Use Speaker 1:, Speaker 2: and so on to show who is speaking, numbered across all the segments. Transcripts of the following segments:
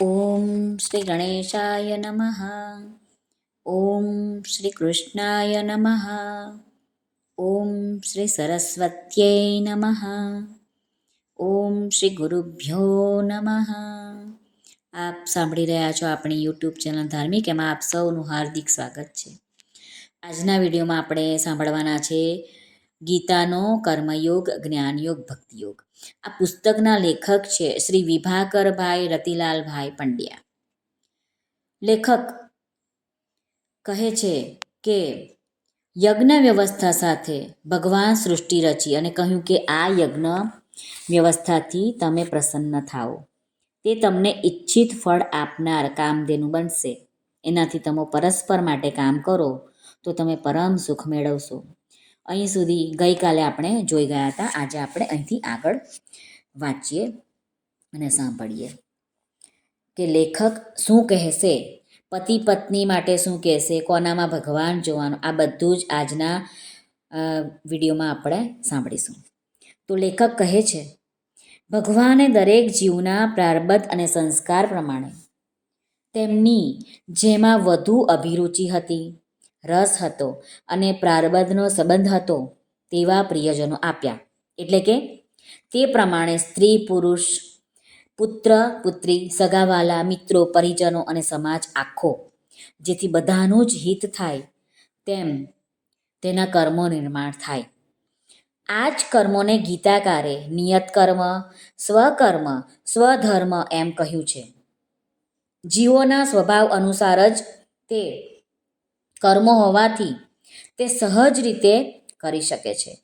Speaker 1: ઓમ શ્રી ગણેશાય નમઃ ઓમ શ્રી કૃષ્ણાય નમઃ ઓમ શ્રી સરસ્વત્યై નમઃ ઓમ શ્રી ગુરુભ્યો નમઃ આપ સાંભળી રહ્યા છો આપણી યુટ્યુબ ચેનલ ધાર્મિક, એમાં આપ સૌનું હાર્દિક સ્વાગત છે. આજના વિડીયોમાં આપણે સાંભળવાના છે ગીતાનો કર્મયોગ, જ્ઞાનયોગ, ભક્તિયોગ. આ પુસ્તકના લેખક છે શ્રી વિભાકરભાઈ રતિલાલભાઈ પંડ્યા. લેખક કહે છે કે, યજ્ઞ વ્યવસ્થા સાથે ભગવાન સૃષ્ટિ રચી અને કહ્યું કે આ યજ્ઞ વ્યવસ્થાથી તમે પ્રસન્ન થાઓ. તે તમને ઈચ્છિત ફળ આપનાર કામધેનું બનશે. એનાથી તમે પરસ્પર માટે કામ કરો તો તમે પરમ સુખ મેળવશો. અહીં સુધી ગઈકાલે આપણે જોઈ ગયા હતા. આજે આપણે અહીંથી આગળ વાંચીએ અને સાંભળીએ કે લેખક શું કહેશે? પતિ પત્ની માટે શું કહેશે? કોનામાં ભગવાન જોવાનું? આ બધું જ આજના વિડીયોમાં આપણે સાંભળીશું. તો લેખક કહે છે, ભગવાને દરેક જીવના પ્રારબ્ધ અને સંસ્કાર પ્રમાણે તેમની જેમાં વધુ અભિરુચિ હતી રસ હતો અને પ્રારબ્ધનો સંબંધ હતો તેવા પ્રિયજનો આપ્યા. એટલે કે તે પ્રમાણે સ્ત્રી, પુરુષ, પુત્ર, પુત્રી, સગાવાલા, મિત્રો, પરિજનો અને સમાજ આખો, જેથી બધાનું જ હિત થાય તેમ તેના કર્મો નિર્માણ થાય. આ જ કર્મોને ગીતાકારે નિયત કર્મ, સ્વકર્મ, સ્વધર્મ એમ કહ્યું છે. જીવોના સ્વભાવ અનુસાર જ તે કર્મો હોવાથી તે સહજ રીતે કરી શકે છે.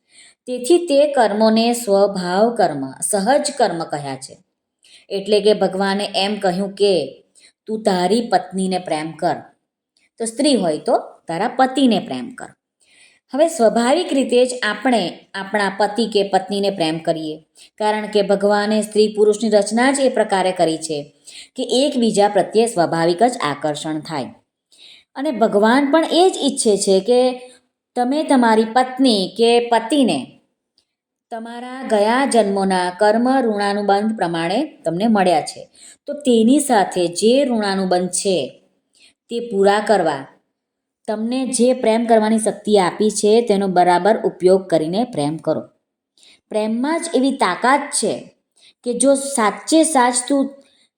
Speaker 1: તેથી તે કર્મોને સ્વભાવ કર્મ, સહજ કર્મ કહ્યા છે. એટલે કે ભગવાને એમ કહ્યું કે, તું તારી પત્નીને પ્રેમ કર. તો સ્ત્રી હોય તો તારા પતિને પ્રેમ કર. હવે સ્વાભાવિક રીતે જ આપણે આપણા પતિ કે પત્નીને પ્રેમ કરીએ. કારણ કે ભગવાને સ્ત્રી પુરુષની રચના જ એ પ્રકારે કરી છે કે એકબીજા પ્રત્યે સ્વાભાવિક જ આકર્ષણ થાય. અને ભગવાન પણ એ જ ઈચ્છે છે કે તમે તમારી પત્ની કે પતિને તમારા ગયા જન્મોના કર્મ ઋણાનુબંધ પ્રમાણે તમને મળ્યા છે. તો તેની સાથે જે ઋણાનુબંધ છે તે પૂરા કરવા, તમને જે પ્રેમ કરવાની શક્તિ આપી છે તેનો બરાબર ઉપયોગ કરીને પ્રેમ કરો. પ્રેમમાં જ એવી તાકાત છે કે જો સાચે સાચ તું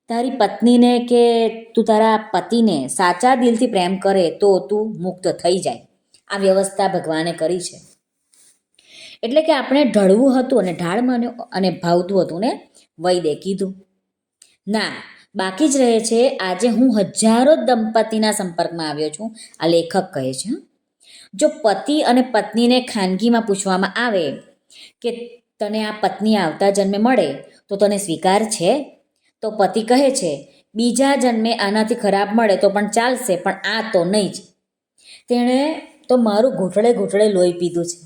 Speaker 1: તારી પત્નીને કે તું તારા પતિને સાચા દિલથી પ્રેમ કરે તો તું મુક્ત થઈ જાય. આ વ્યવસ્થા ભગવાને કરી છે. એટલે કે આપણે ઢળવું હતું અને ઢાળ માન્યો અને ભાવતું હતું ને વૈદે કીધું. ના, બાકી જ રહે છે, આજે હું હજારો દંપતીના સંપર્કમાં આવ્યો છું, આ લેખક કહે છે. જો પતિ અને પત્નીને ખાનગીમાં પૂછવામાં આવે કે તને આ પત્ની આવતા જન્મે મળે, તો તને સ્વીકાર છે? તો પતિ કહે છે, બીજા જન્મે આનાથી ખરાબ મળે તો પણ ચાલશે, પણ આ તો નહીં જ. તેણે તો મારું ઘૂંટળે ઘૂંટળે લોહી પીધું છે.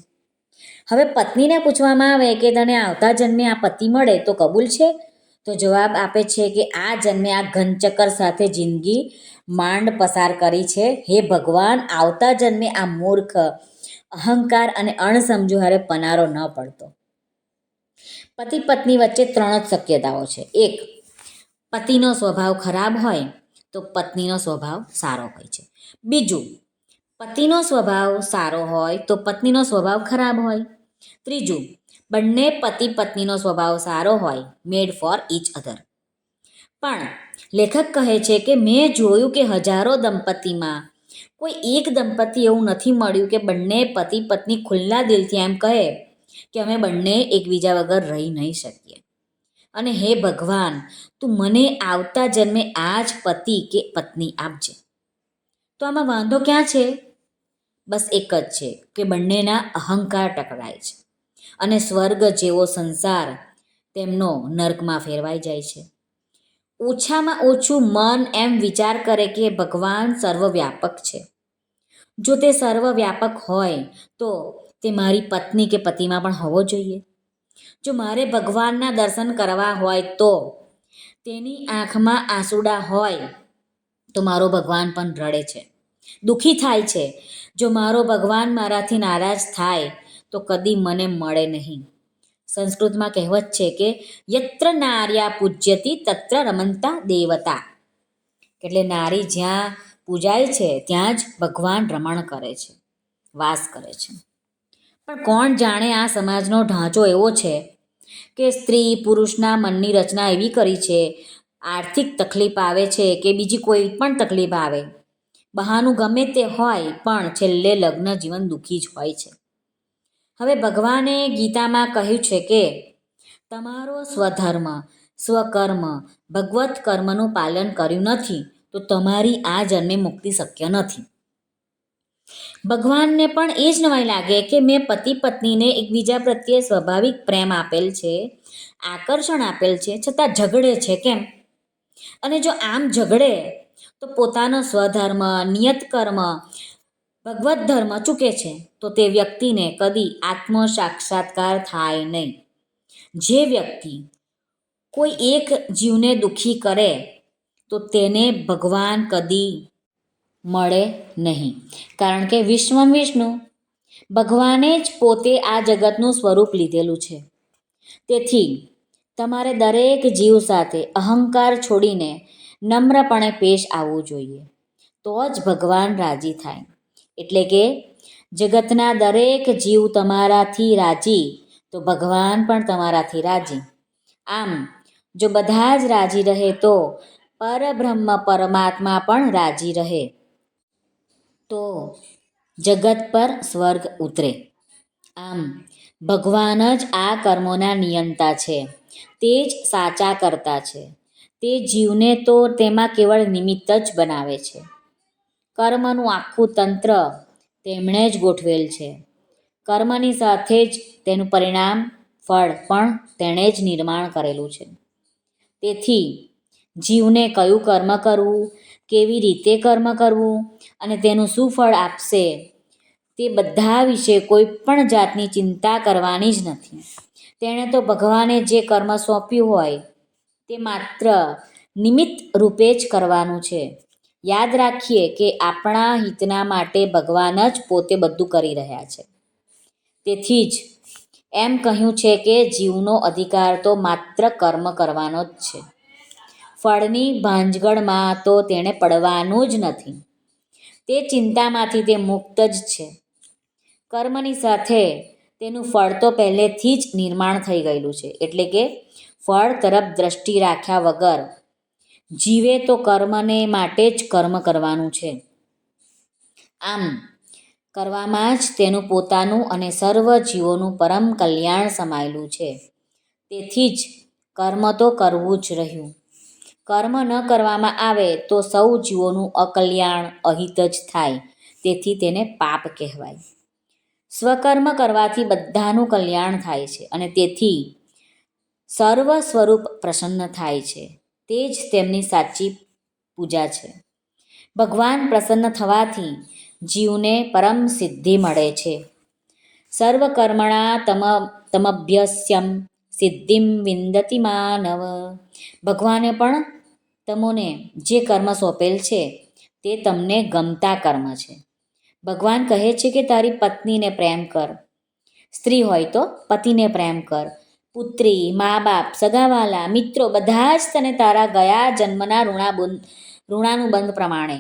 Speaker 1: હવે પત્નીને પૂછવામાં આવે કે તને આવતા જન્મે આ પતિ મળે તો કબૂલ છે? તો જવાબ આપે છે કે આ જન્મે આ ઘનચક્કર સાથે જિંદગી માંડ પસાર કરી છે. હે ભગવાન, આવતા જન્મે આ મૂર્ખ, અહંકાર અને અણસમજુ હારે પનારો ન પડતો. પતિ પત્ની વચ્ચે ત્રણ જ શક્યતાઓ છે. એક પતિનો સ્વભાવ ખરાબ હોય તો પત્નીનો સ્વભાવ સારો હોય છે. બીજું, પતિનો સ્વભાવ સારો હોય તો પત્નીનો સ્વભાવ ખરાબ હોય. ત્રીજું, બંને પતિ પત્નીનો સ્વભાવ સારો હોય મેડ ફોર ઈચ અધર પણ લેખક કહે છે કે મેં જોયું કે હજારો દંપતીમાં કોઈ એક દંપતી એવું નથી મળ્યું કે બંને પતિ પત્ની ખુલ્લા દિલથી એમ કહે કે અમે બંને એકબીજા વગર રહી નહીં શકીએ. અને હે ભગવાન, તું મને આવતા જન્મે આ જ પતિ કે પત્ની આપજે. તો આમાં વાંધો ક્યાં છે? બસ એક જ છે કે બંનેના અહંકાર ટકરાય છે અને સ્વર્ગ જેવો સંસાર તેમનો નર્કમાં ફેરવાઈ જાય છે. ઓછામાં ઓછું મન એમ વિચાર કરે કે ભગવાન સર્વવ્યાપક છે. જો તે સર્વવ્યાપક હોય તો તે મારી પત્ની કે પતિમાં પણ હોવો જોઈએ. જો મારે ભગવાનના દર્શન કરવા હોય તો? તેની આંખમાં આંસુડા હોય તો મારો ભગવાન પણ રડે છે. દુઃખી થાય છે. જો મારો ભગવાન મારાથી નારાજ થાય તો કદી મને મળે નહીં. સંસ્કૃતમાં કહેવત છે કે, યત્ર નાર્યા પૂજ્યતી તત્ર રમંતા દેવતા. એટલે નારી જ્યાં પૂજાય છે, ત્યાં જ ભગવાન રમણ કરે છે, વાસ કરે છે. પણ કોણ જાણે આ સમાજનો ઢાંચો એવો છે કે સ્ત્રી પુરુષના મનની રચના એવી કરી છે, આર્થિક તકલીફ આવે છે કે બીજી કોઈ પણ તકલીફ આવે. બહાનું ગમે તે હોય, પણ છેલ્લે લગ્ન જીવન દુઃખી જ હોય છે. હવે ભગવાને ગીતામાં કહ્યું છે કે, તમારો સ્વધર્મ, સ્વકર્મ, ભગવત કર્મનું પાલન કર્યું નથી, તો તમારી આ જન્મે મુક્તિ શક્ય નથી. ભગવાનને પણ એ જ નવાઈ લાગે કે મેં પતિ પત્નીને એકબીજા પ્રત્યે સ્વાભાવિક પ્રેમ આપેલ છે, આકર્ષણ આપેલ છે, છતાં ઝઘડે છે કેમ? અને જો આમ ઝઘડે, તો પોતાનો સ્વધર્મ, નિયત કર્મ, ભગવત ધર્મ ચૂકે છે, તો તે વ્યક્તિને કદી આત્મ સાક્ષાત્કાર થાય નહીં. જે વ્યક્તિ કોઈ એક જીવને દુઃખી કરે, તો તેને ભગવાન કદી મળે નહીં. કારણ કે વિશ્વમ વિષ્ણુ ભગવાને જ પોતે આ જગતનું સ્વરૂપ લીધેલું છે. તેથી તમારે દરેક જીવ સાથે અહંકાર છોડીને નમ્રપણે પેશ આવવું જોઈએ. તો જ ભગવાન રાજી થાય. એટલે કે જગતના દરેક જીવ તમારાથી રાજી, તો ભગવાન પણ તમારાથી રાજી. આમ, જો બધા જ રાજી રહે તો પરબ્રહ્મ પરમાત્મા પણ રાજી રહે. તો જગત પર સ્વર્ગ ઉતરે. આમ, ભગવાન જ આ કર્મોના નિયંતા છે. તે જ સાચા કરતા છે. તે જીવને તો તેમાં કેવળ નિમિત્ત જ બનાવે છે. કર્મનું આખું તંત્ર તેમણે જ ગોઠવેલ છે. કર્મની સાથે જ તેનું પરિણામ, ફળ પણ તેણે જ નિર્માણ કરેલું છે. તેથી, જીવને કયું કર્મ કરવું કેવી રીતે કર્મ કરવું અને તેનું શું ફળ આપશે, તે બધા વિશે કોઈ પણ જાતની ચિંતા કરવાની જ નથી. તેણે તો ભગવાને જે કર્મ સોંપ્યું હોય, તે માત્ર નિમિત્ત રૂપે જ કરવાનું છે. યાદ રાખીએ કે આપણા હિતના માટે ભગવાન જ પોતે બધું કરી રહ્યા છે. તેથી જ એમ કહ્યું છે કે જીવનો અધિકાર તો માત્ર કર્મ કરવાનો જ છે. ફળની ભાંજગડમાં તો તેણે પડવાનું જ નથી. તે ચિંતામાંથી તે મુક્ત જ છે. કર્મની સાથે તેનું ફળ તો પહેલેથી જ નિર્માણ થઈ ગયેલું છે. એટલે કે ફળ તરફ દ્રષ્ટિ રાખ્યા વગર જીવે તો કર્મને માટે જ કર્મ કરવાનું છે. આમ, કરવામાં જ તેનું પોતાનું અને સર્વ જીવોનું પરમ કલ્યાણ સમાયેલું છે. તેથી જ કર્મ તો કરવું જ રહ્યું. કર્મ ન કરવામાં આવે તો સૌ જીવોનું અકલ્યાણ અહિત જ થાય. તેથી તેને પાપ કહેવાય. સ્વકર્મ કરવાથી બધાનું કલ્યાણ થાય છે અને તેથી સર્વ સ્વરૂપ પ્રસન્ન થાય છે. તે જ તેમની સાચી પૂજા છે. ભગવાન પ્રસન્ન થવાથી જીવને પરમ સિદ્ધિ મળે છે. સર્વકર્મણા તમ, તમભ્યસ્યમ સિદ્ધિમ વિંદતી માનવ. ભગવાને પણ તમોને જે કર્મ સોંપેલ છે, તે તમને ગમતા કર્મ છે. ભગવાન કહે છે કે તારી પત્નીને પ્રેમ કર. સ્ત્રી હોય તો પતિને પ્રેમ કર. પુત્રી મા બાપ સગાવાલા, મિત્રો બધા જ તને તારા ગયા જન્મના ઋણાબુંદ ઋણાનુબંધ પ્રમાણે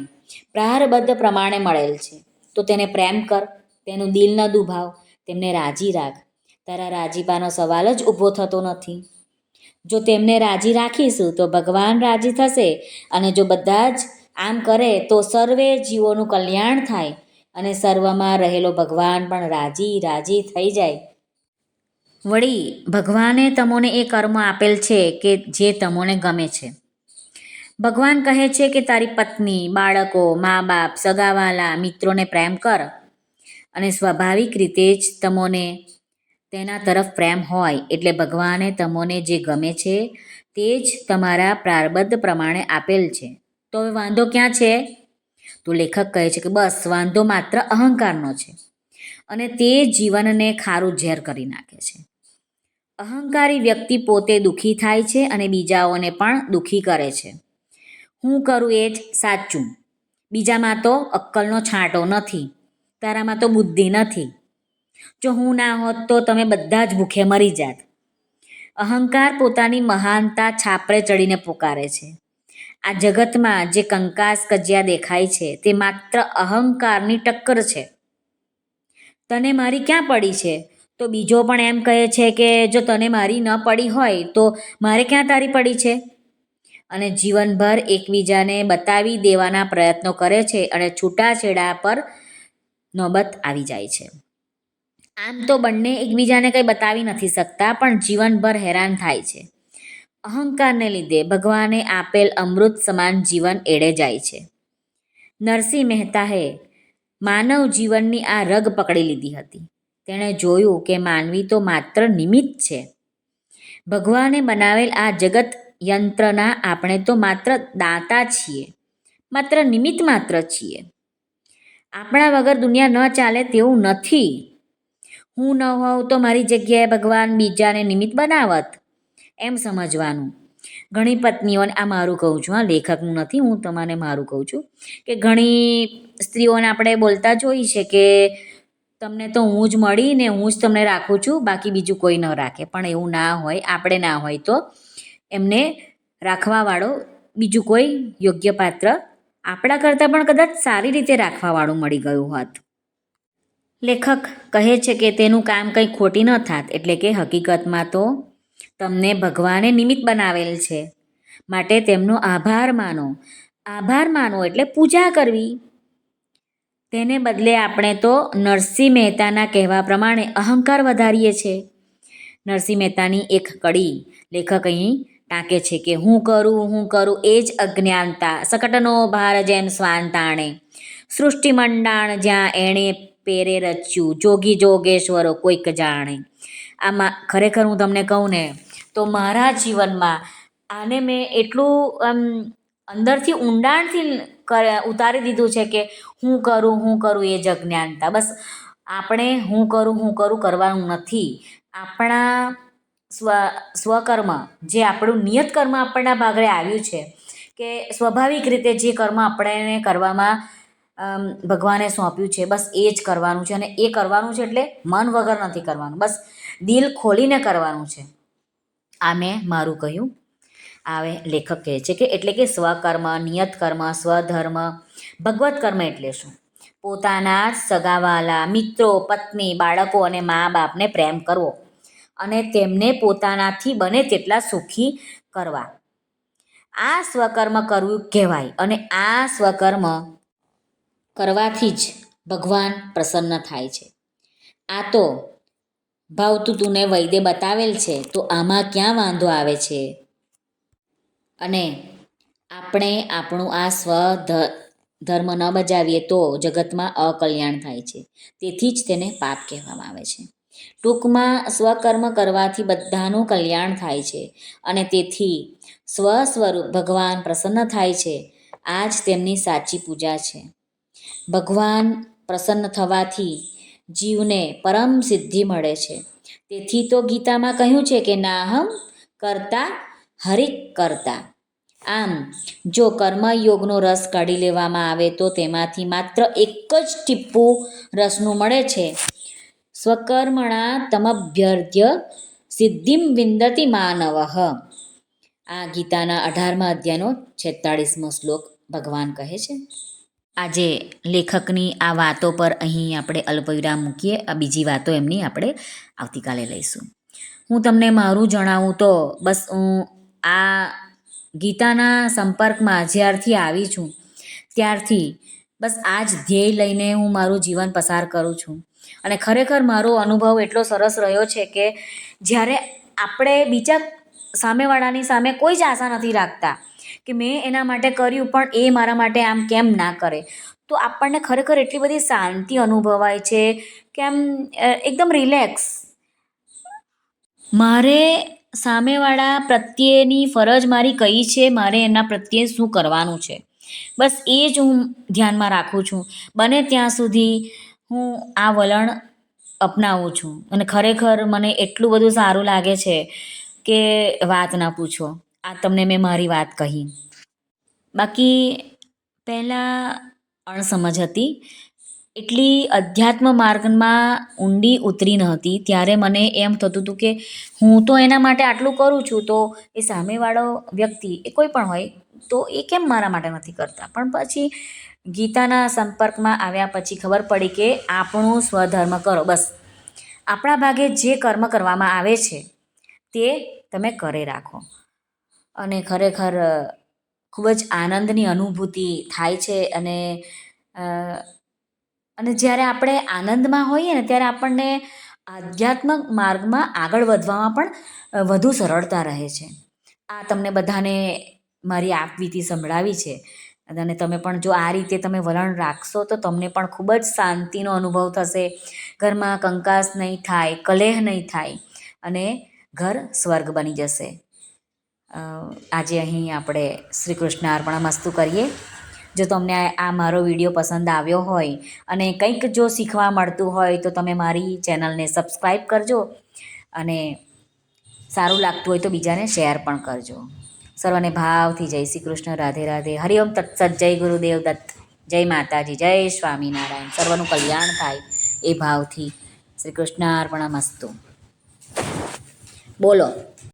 Speaker 1: પ્રારબદ્ધ પ્રમાણે મળેલ છે. તો તેને પ્રેમ કર, તેનું દિલ ન દુભાવ, તેમને રાજી રાખ. તારા રાજીપાનો સવાલ જ ઊભો થતો નથી. જો તેમને રાજી રાખીશું તો ભગવાન રાજી થશે અને જો બધા જ આમ કરે તો સર્વે જીવોનું કલ્યાણ થાય અને સર્વમાં રહેલો ભગવાન પણ રાજી રાજી થઈ જાય. વળી, ભગવાને તમોને એ કર્મ આપેલ છે કે જે તમોને ગમે છે. ભગવાન કહે છે કે તારી પત્ની, બાળકો મા બાપ સગાવાલા, મિત્રોને પ્રેમ કર અને સ્વાભાવિક રીતે જ તમોને તેના તરફ પ્રેમ હોય એટલે ભગવાને તમોને જે ગમે છે, તે જ તમારા પ્રારબદ્ધ પ્રમાણે આપેલ છે. તો હવે વાંધો ક્યાં છે? તો લેખક કહે છે કે બસ, વાંધો માત્ર અહંકારનો છે અને તે જીવનને ખારું ઝેર કરી નાખે છે. અહંકારી વ્યક્તિ પોતે દુઃખી થાય છે અને બીજાઓને પણ દુઃખી કરે છે. હું કરું એ જ સાચું. બીજામાં તો અક્કલનો છાંટો નથી. તારામાં તો બુદ્ધિ નથી. જો હું ના હોત તો તમે બધા જ ભૂખે મરી જાત. અહંકાર પોતાની મહાનતા છાપરે ચડીને પોકારે છે. આ જગતમાં જે કંકાસ કજિયા દેખાય છે તે માત્ર અહંકારની ટક્કર છે. તને મારી ક્યાં પડી છે? તો બીજો પણ એમ કહે છે કે જો તને મારી ન પડી હોય તો મારે ક્યાં તારી પડી છે? અને જીવનભર એકબીજાને બતાવી દેવાના પ્રયત્નો કરે છે અને છૂટાછેડા પર નોબત આવી જાય છે. આમ તો બંને એકબીજાને કંઈ બતાવી નથી શકતા, પણ જીવનભર હેરાન થાય છે. અહંકારને લીધે ભગવાને આપેલ અમૃત સમાન જીવન એળે જાય છે. નરસિંહ મહેતાએ માનવ જીવનની આ રગ પકડી લીધી હતી. તેણે જોયું કે માનવી તો માત્ર નિમિત્ત છે. ભગવાને બનાવેલ આ જગત યંત્રના આપણે તો માત્ર દાતા છીએ, માત્ર નિમિત્ત માત્ર છીએ. આપણા વગર દુનિયા ન ચાલે તેવું નથી. હું ન હોઉં તો મારી જગ્યાએ ભગવાન બીજાને નિમિત્ત બનાવત. એમ સમજવાનું. ઘણી પત્નીઓને આ મારું કહું છું, હા, લેખકનું નથી, હું તમને મારું કહું છું કે ઘણી સ્ત્રીઓને આપણે બોલતા જોઈ છે કે તમને તો હું જ મળીને હું જ તમને રાખું છું, બાકી બીજું કોઈ ન રાખે. પણ એવું ના હોય, આપણે ના હોય તો એમને રાખવાવાળો બીજું કોઈ યોગ્ય પાત્ર આપણા કરતાં પણ કદાચ સારી રીતે રાખવાવાળું મળી ગયું હોત. લેખક કહે છે કે તેનું કામ કંઈ ખોટી ન થાત, એટલે કે હકીકતમાં તો તમને ભગવાને નિમિત્ત બનાવેલ છે. માટે તેમનો આભાર માનો. આભાર માનો એટલે પૂજા કરવી. તેને બદલે આપણે તો નરસિંહ મહેતાના કહેવા પ્રમાણે અહંકાર વધારીએ છીએ નરસિંહ મહેતાની એક કડી લેખક અહીં ટાંકે છે કે હું કરું હું કરું, એ જ અજ્ઞાનતા, સકટનો ભાર જેમ સ્વાન તાણે સૃષ્ટિ મંડાણ જ્યાં એણે પેરે રચ્યું, જોગી જોગેશ્વરો કોઈક જાણે. આમાં ખરેખર હું તમને કહું ને, તો મારા જીવનમાં આને મેં એટલું, આમ, અંદરથી ઊંડાણથી ઉતારી દીધું છે કે હું કરું હું કરું એ જ અજ્ઞાનતા. બસ આપણે હું કરું હું કરું કરવાનું નથી. આપણા સ્વ, સ્વકર્મ, જે આપણું નિયત કર્મ આપણના ભાગરે આવ્યું છે, કે સ્વાભાવિક રીતે જે કર્મ આપણે કરવામાં ભગવાને સોંપ્યું છે? બસ એ જ કરવાનું છે અને એ કરવાનું છે એટલે મન વગર નથી કરવાનું. બસ દિલ ખોલીને કરવાનું છે. આ મેં મારું કહ્યું. આવે લેખક કહે છે કે એટલે કે સ્વકર્મ, નિયત કર્મ, સ્વધર્મ, ભગવત કર્મ એટલે શું? પોતાના સગાવાલા, મિત્રો, પત્ની, બાળકો અને મા બાપને પ્રેમ કરવો અને તેમને પોતાનાથી બને તેટલા સુખી કરવા. આ સ્વકર્મ કરવું કહેવાય અને આ સ્વકર્મ કરવાથી જ ભગવાન પ્રસન્ન થાય છે. આ તો ભાવતું તુને વૈદે બતાવેલ છે, તો આમાં ક્યાં વાંધો આવે છે? અને આપણે આપણું આ સ્વ ધર્મ ન બજાવીએ તો જગતમાં અકલ્યાણ થાય છે. તેથી જ તેને પાપ કહેવામાં આવે છે. ટૂંકમાં સ્વકર્મ કરવાથી બધાનું કલ્યાણ થાય છે અને તેથી સ્વ સ્વરૂપ ભગવાન પ્રસન્ન થાય છે. આ જ તેમની સાચી પૂજા છે. ભગવાન પ્રસન્ન થવાથી જીવને પરમ સિદ્ધિ મળે છે. તેથી તો ગીતામાં કહ્યું છે કે નાહમ કરતા હરિક કરતા. આમ, જો કર્મયોગનો રસ કાઢી લેવામાં આવે તો તેમાંથી માત્ર એક જ ટીપું રસનું મળે છે. સ્વકર્મણા તમભ્યર્ધ્ય સિદ્ધિમ વિંદતી માનવ. આ ગીતાના અઢારમા અધ્યાયનો છેતાળીસમો શ્લોક ભગવાન કહે છે. આજે લેખકની આ વાતો પર અહીં આપણે અલ્પવિરામ મૂકીએ. આ બીજી વાતો એમની આપણે આવતીકાલે લઈશું. હું તમને મારું જણાવું તો બસ હું આ ગીતાના સંપર્કમાં જ્યારથી આવી છું. ત્યારથી બસ આ જ ધ્યેય લઈને હું મારું જીવન પસાર કરું છું. અને ખરેખર મારો અનુભવ એટલો સરસ રહ્યો છે કે જ્યારે આપણે બીજા સામેવાળાની સામે કોઈ જ આશા નથી રાખતા કે મેં એના માટે કર્યું પણ એ મારા માટે આમ કેમ ના કરે. તો આપણને ખરેખર એટલી બધી શાંતિ અનુભવાય છે કે આમ એકદમ રિલેક્સ. મારે સામેવાળા પ્રત્યેની ફરજ મારી કઈ છે? મારે એના પ્રત્યે શું કરવાનું છે? બસ એ જ હું ધ્યાનમાં રાખું છું. બને ત્યાં સુધી હું આ વલણ અપનાવું છું. અને ખરેખર મને એટલું બધું સારું લાગે છે કે વાત ના પૂછો. આ તમને મેં મારી વાત કહી. બાકી પહેલાં અણસમજ હતી. એટલી અધ્યાત્મ માર્ગમાં ઊંડી ઉતરી ન હતી. ત્યારે મને એમ થતું હતું કે હું તો એના માટે આટલું કરું છું તો એ સામેવાળો વ્યક્તિ એ કોઈ પણ હોય તો એ કેમ મારા માટે નથી કરતા? પણ પછી ગીતાના સંપર્કમાં આવ્યા પછી ખબર પડી કે આપણું સ્વધર્મ કરો, બસ. આપણા ભાગે જે કર્મ કરવામાં આવે છે તે તમે કરે રાખો. અને ખરેખર ખૂબ જ આનંદની અનુભૂતિ થાય છે અને અને જ્યારે આપણે આનંદમાં હોઈએ ને ત્યારે આપણને આધ્યાત્મક માર્ગમાં આગળ વધવામાં પણ વધુ સરળતા રહે છે. આ તમને બધાને મારી આપવીતી સંભળાવી છે. અને તમે પણ જો આ રીતે તમે વલણ રાખશો તો તમને પણ ખૂબ જ શાંતિનો અનુભવ થશે. ઘરમાં કંકાસ નહીં થાય, કલેહ નહીં થાય. અને ઘર સ્વર્ગ બની જશે. આજે અહીં આપણે શ્રી કૃષ્ણ અર્પણ મસ્તુ કરીએ. જો તમને આ મારો વીડિયો પસંદ આવ્યો હોય અને કંઈક જો શીખવા મળતું હોય તો તમે મારી ચેનલને સબસ્ક્રાઈબ કરજો અને સારું લાગતું હોય તો બીજાને શેર પણ કરજો. સર્વને ભાવથી જય શ્રી કૃષ્ણ રાધે રાધે. હરિઓમ તત્સત જય ગુરુદેવ દત્ત. જય માતાજી, જય સ્વામિનારાયણ. સર્વનું કલ્યાણ થાય એ ભાવથી શ્રી કૃષ્ણ અર્પણ મસ્તુ. બોલો.